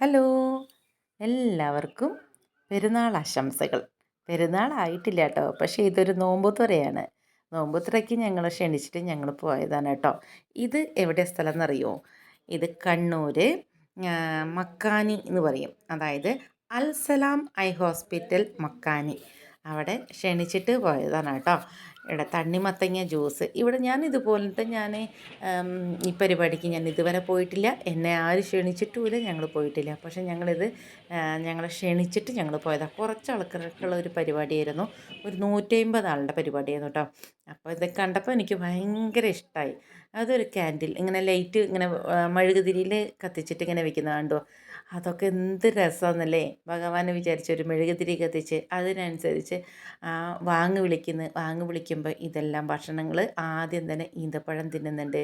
Hello. എല്ലാവർക്കും പെരുന്നാൾ ആശംസകൾ. പെരുന്നാളായിട്ടില്ല കേട്ടോ. പക്ഷേ ഇതൊരു നോമ്പുത്തുറയാണ് നോമ്പുത്തുറയ്ക്ക് ഞങ്ങൾ ക്ഷണിച്ചിട്ട് ഞങ്ങൾ പോയതാണ് കേട്ടോ. ഇത് എവിടെ സ്ഥലം എന്നറിയോ ഇത് കണ്ണൂർ മക്കാനി എന്ന് പറയും. അതായത് അൽസലാം ഐ ഹോസ്പിറ്റൽ മക്കാനി. അവിടെ ക്ഷണിച്ചിട്ട് പോയതാണ് കേട്ടോ. ഇവിടെ തണ്ണിമത്തങ്ങ ജ്യൂസ്. ഇവിടെ ഞാൻ ഇതുപോലത്തെ ഞാൻ ഈ പരിപാടിക്ക് ഞാൻ ഇതുവരെ പോയിട്ടില്ല. എന്നെ ആരും ക്ഷണിച്ചിട്ടുമില്ല ഞങ്ങൾ പോയിട്ടില്ല. പക്ഷേ ഞങ്ങളിത് ഞങ്ങളെ ക്ഷണിച്ചിട്ട് ഞങ്ങൾ പോയതാണ് കുറച്ച് ആൾക്കാർക്കുള്ള ഒരു പരിപാടിയായിരുന്നു. ഒരു നൂറ്റി അമ്പത് ആളുടെ പരിപാടിയായിരുന്നു കേട്ടോ അപ്പോൾ ഇത് കണ്ടപ്പോൾ എനിക്ക് ഭയങ്കര ഇഷ്ടമായി അതൊരു ക്യാൻഡിൽ ഇങ്ങനെ ലൈറ്റ് ഇങ്ങനെ മെഴുകുതിരിയിൽ കത്തിച്ചിട്ട് ഇങ്ങനെ വെക്കുന്ന കണ്ടോ? അതൊക്കെ എന്ത് രസമാണെന്നല്ലേ ഭഗവാനെ വിചാരിച്ച ഒരു മെഴുകുതിരി കത്തിച്ച് അതിനനുസരിച്ച് ആ വാങ്ങ് വിളിക്കുന്നു വാങ്ങ് വിളിക്കുമ്പോൾ ഇതെല്ലാം ഭക്ഷണങ്ങൾ ആദ്യം തന്നെ ഈന്തപ്പഴം തിന്നുന്നുണ്ട്.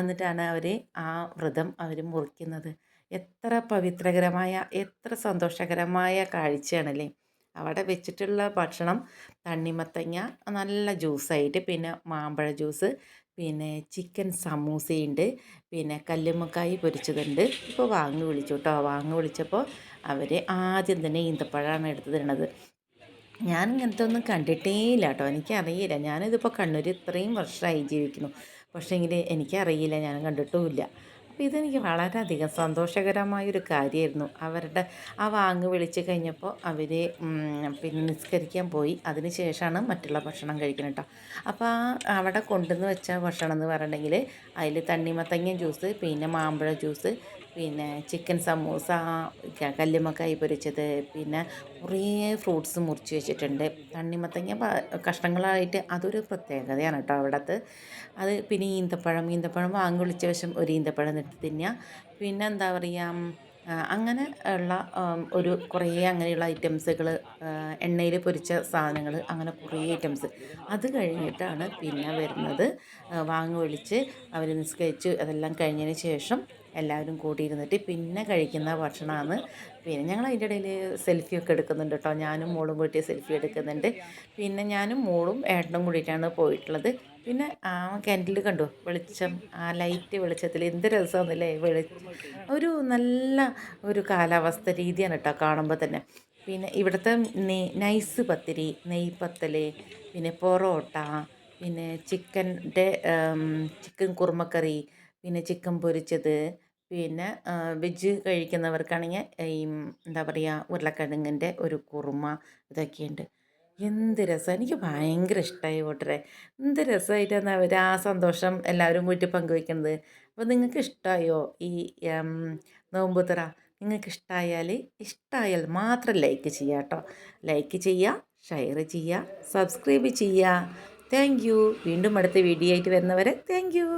എന്നിട്ടാണ് അവർ ആ വ്രതം അവർ മുറിക്കുന്നത്. എത്ര പവിത്രകരമായ എത്ര സന്തോഷകരമായ കാഴ്ചയാണല്ലേ? അവിടെ വെച്ചിട്ടുള്ള ഭക്ഷണം തണ്ണിമത്തങ്ങ നല്ല ജ്യൂസായിട്ട്. പിന്നെ മാമ്പഴ ജ്യൂസ് പിന്നെ ചിക്കൻ സമൂസയുണ്ട് പിന്നെ കല്ലുമ്മക്കായി പൊരിച്ചതുണ്ട്. ഇപ്പോൾ വാങ്ങി വിളിച്ചു കേട്ടോ. വാങ്ങി വിളിച്ചപ്പോൾ അവർ ആദ്യം തന്നെ ഈന്തപ്പഴമാണ് എടുത്തു തരണത്. ഞാൻ ഇങ്ങനത്തെ ഒന്നും കണ്ടിട്ടേ ഇല്ല കേട്ടോ. എനിക്കറിയില്ല. ഞാനിതിപ്പോൾ കണ്ണൂർ ഇത്രയും വർഷമായി ജീവിക്കുന്നു. പക്ഷേങ്കിൽ എനിക്കറിയില്ല. ഞാൻ കണ്ടിട്ടുമില്ല അപ്പോൾ ഇതെനിക്ക് വളരെയധികം സന്തോഷകരമായൊരു കാര്യമായിരുന്നു. അവരുടെ ആ വാങ്ങ് വിളിച്ച് കഴിഞ്ഞപ്പോൾ അവർ പിന്നെ നിസ്കരിക്കാൻ പോയി. അതിന് ശേഷമാണ് മറ്റുള്ള ഭക്ഷണം കഴിക്കുന്നത് കേട്ടോ. അപ്പോൾ ആ അവിടെ കൊണ്ടുവന്ന് വെച്ച ഭക്ഷണം എന്ന് പറഞ്ഞിട്ടുണ്ടെങ്കിൽ അതിൽ തണ്ണിമത്തങ്ങ ജ്യൂസ് പിന്നെ മാമ്പഴ ജ്യൂസ് പിന്നെ ചിക്കൻ സമൂസ കല്ലുമ്മക്കായി പൊരിച്ചത് പിന്നെ കുറേ ഫ്രൂട്ട്സ് മുറിച്ച് വെച്ചിട്ടുണ്ട്. തണ്ണിമത്തങ്ങ കഷ്ണങ്ങളായിട്ട് അതൊരു പ്രത്യേകതയാണ് കേട്ടോ അവിടത്ത്. അത് പിന്നെ ഈന്തപ്പഴം ഈന്തപ്പഴം വാങ്ങി വിളിച്ച വശം ഒരു ഈന്തപ്പഴം എടുത്ത് തിന്നുക. പിന്നെ എന്താ പറയുക അങ്ങനെ ഉള്ള ഒരു കുറേ അങ്ങനെയുള്ള ഐറ്റംസുകൾ എണ്ണയിൽ പൊരിച്ച സാധനങ്ങൾ അങ്ങനെ കുറേ ഐറ്റംസ്. അത് കഴിഞ്ഞിട്ടാണ് പിന്നെ വരുന്നത് വാങ്ങി വിളിച്ച് അവർ നിസ്കരിച്ച് അതെല്ലാം കഴിഞ്ഞതിന് ശേഷം എല്ലാവരും കൂടിയിരുന്നിട്ട് പിന്നെ കഴിക്കുന്ന ഭക്ഷണമാണ്. പിന്നെ ഞങ്ങൾ അതിന്റെ ഇടയിൽ സെൽഫിയൊക്കെ എടുക്കുന്നുണ്ട് കേട്ടോ. ഞാനും മോളും കൂട്ടി സെൽഫി എടുക്കുന്നുണ്ട്. പിന്നെ ഞാനും മോളും ഏട്ടനും കൂടിയിട്ടാണ് പോയിട്ടുള്ളത്. പിന്നെ ആ ക്യാൻഡിൽ കണ്ടു? വെളിച്ചം ആ ലൈറ്റ് വെളിച്ചത്തിൽ എന്ത് രസമാണെന്നല്ലേ വെളി ഒരു നല്ല ഒരു കാലാവസ്ഥ രീതിയാണ് കേട്ടോ കാണുമ്പോൾ തന്നെ. പിന്നെ ഇവിടുത്തെ നെയ് നൈസ് പത്തിരി നെയ്പത്തൽ പിന്നെ പൊറോട്ട പിന്നെ ചിക്കന്റെ ചിക്കൻ കുറുമക്കറി പിന്നെ ചിക്കൻ പൊരിച്ചത് പിന്നെ വെജ് കഴിക്കുന്നവർക്കാണെങ്കിൽ ഈ എന്താ പറയുക ഉരുളക്കിഴങ്ങിന്റെ ഒരു കുറുമ ഇതൊക്കെയുണ്ട്. എന്ത് രസം. എനിക്ക് ഭയങ്കര ഇഷ്ടമായി കൂട്ടരെ എന്ത് രസമായിട്ടാണ് അവർ ആ സന്തോഷം എല്ലാവരും കൂട്ടി പങ്കുവയ്ക്കുന്നത്. അപ്പോൾ നിങ്ങൾക്ക് ഇഷ്ടമായോ ഈ നോമ്പുതറ നിങ്ങൾക്ക് ഇഷ്ടമായാൽ ഇഷ്ടമായാൽ മാത്രം ലൈക്ക് ചെയ്യുക കേട്ടോ. ലൈക്ക് ചെയ്യുക ഷെയർ ചെയ്യുക സബ്സ്ക്രൈബ് ചെയ്യുക. Thank you. വീണ്ടും അടുത്ത വീഡിയോ ആയിട്ട് വരുന്നവരെ താങ്ക് യു.